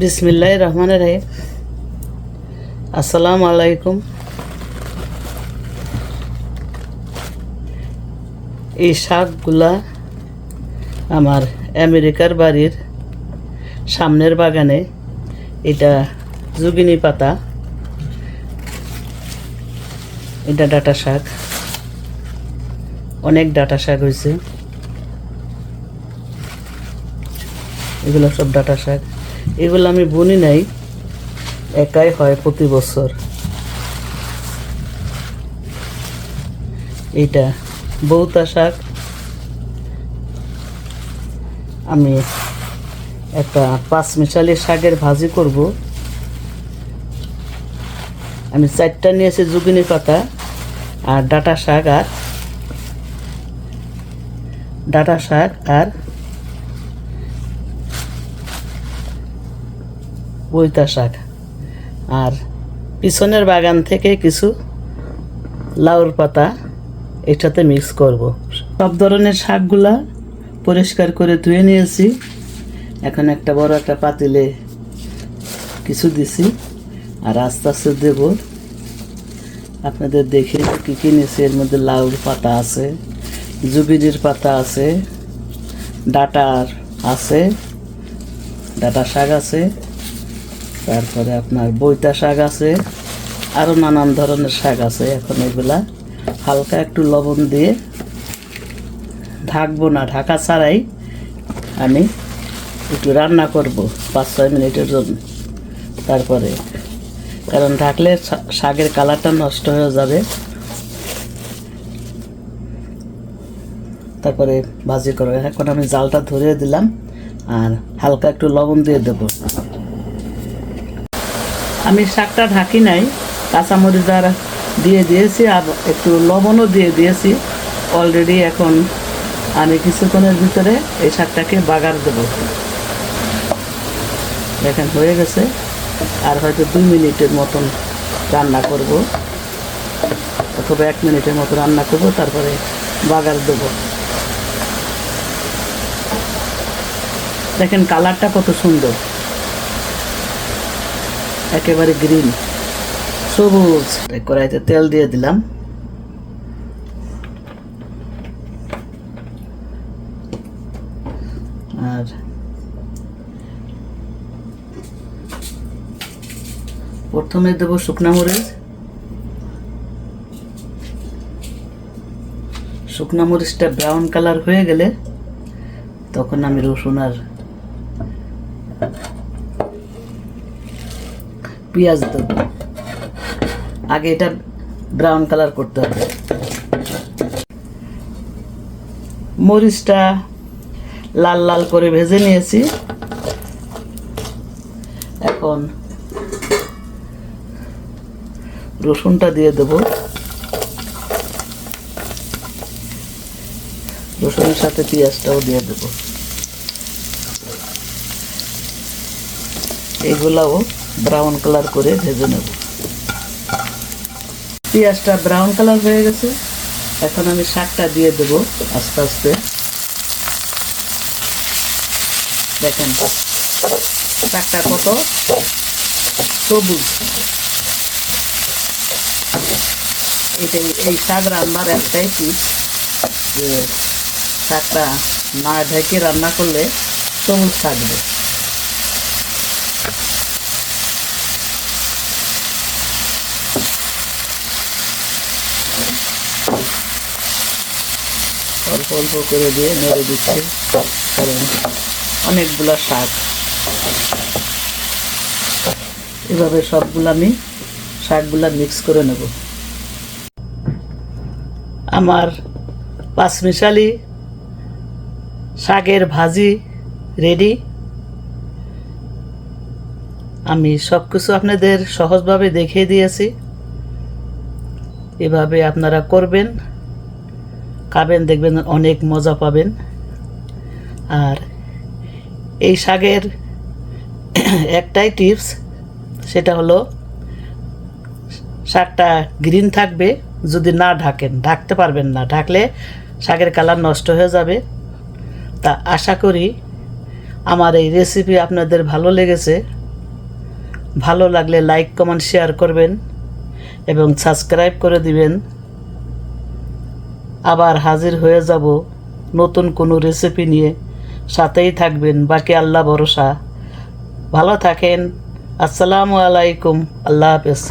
বিসমিল্লাহ রহমান রাহিম। আসসালামু আলাইকুম। এই শাকগুলা আমার আমেরিকার বাড়ির সামনের বাগানে, এটা জুগিনি পাতা। এটা ডাটা শাক। অনেক ডাটা শাক হয়েছে। এগুলো সব ডাটা শাক। এগুলো আমি বুনি নাই, একাই হয় প্রতি বছর। এটা বৌতা শাক। আমি একটা পাঁচ মিশালি শাকের ভাজি করব। আমি চারটা নিয়েছি জুগিনি পাতা আর ডাটা শাক আর ডাটা শাক আর বইতা শাক। আর পিছনের বাগান থেকে কিছু লাউর পাতা এটাতে মিক্স করব। সব ধরনের শাকগুলা পরিষ্কার করে ধুয়ে নিয়েছি। এখন একটা বড় একটা পাতিলে কিছু দিছি আর আস্তে আস্তে দেব। আপনাদের দেখে কী কী নিয়েছি, এর মধ্যে লাউর পাতা আছে, জুবিরির পাতা আছে, ডাটার আছে, ডাটা শাক আছে। তারপরে আপনার বইতা শাক আছে আরও নানান ধরনের শাক আছে এখন এগুলা। হালকা একটু লবণ দিয়ে ঢাকবো না, ঢাকা ছাড়াই আমি একটু রান্না করব পাঁচ ছয় মিনিটের জন্য তারপরে। কারণ ঢাকলে শাকের কালারটা নষ্ট হয়ে যাবে। তারপরে ভাজি করব। এখন আমি জালটা ধরিয়ে দিলাম আর হালকা একটু লবণ দিয়ে দেবো। আমি শাকটা ঢাকি নাই, কাঁচামরিচ আর দিয়ে দিয়েছি আর একটু লবণও দিয়ে দিয়েছি। অলরেডি এখন আমি কিছুক্ষণের ভিতরে এই শাকটাকে বাগার দেবো। দেখেন, হয়ে গেছে। আর হয়তো দুই মিনিটের মতন রান্না করব। অথবা এক মিনিটের মতো রান্না করব, তারপরে বাগার দেবো। দেখেন, কালারটা কত সুন্দর। একেবারে গ্রিন সবুজ। কড়াইতে তেল দিয়ে দিলাম। আর প্রথমে দেব শুকনা মরিচ। শুকনা মরিচটা ব্রাউন কালার হয়ে গেলে তখন আমি রসুন আর পেঁয়াজ দেবো। আগে এটা ব্রাউন কালার করতে হবে। মরিচটা লাল লাল করে ভেজে নিয়েছি। এখন রসুনটা দিয়ে দেব। রসুনের সাথে পেঁয়াজটাও দিয়ে দেব। এগুলাও ব্রাউন কালার করে ভেজে নেব। পেঁয়াজটা ব্রাউন কালার হয়ে গেছে। এখন আমি শাকটা দিয়ে দেব আস্তে আস্তে। দেখেন, শাকটা কত সবুজ। এটাই, এই শাক রান্নার একটাই টিপস যে শাকটা না ঢেকে রান্না করলে সবুজ থাকবে। অল্প অল্প করে দিয়ে নেড়ে দিচ্ছি। কারণ অনেকগুলো শাক। এভাবে সবগুলো আমি শাকগুলা মিক্স করে নেব। আমার পাঁচমিশালি শাকের ভাজি রেডি আমি সব কিছু আপনাদের সহজভাবে দেখিয়ে দিয়েছি। এভাবে আপনারা করবেন। খাবেন, দেখবেন অনেক মজা পাবেন। আর এই শাকের একটাই টিপস সেটা হলো শাকটা গ্রিন থাকবে, যদি না ঢাকেন, ঢাকতে পারবেন না। ঢাকলে শাকের কালার নষ্ট হয়ে যাবে। তা আশা করি আমার এই রেসিপি আপনাদের ভালো লেগেছে। ভালো লাগলে লাইক কমেন্ট শেয়ার করবেন এবং সাবস্ক্রাইব করে দিবেন। আবার হাজির হয়ে যাব নতুন কোনো রেসিপি নিয়ে। সাথেই থাকবেন, বাকি আল্লাহ ভরসা। ভালো থাকেন। আসসালামু আলাইকুম। আল্লাহ হাফেজ।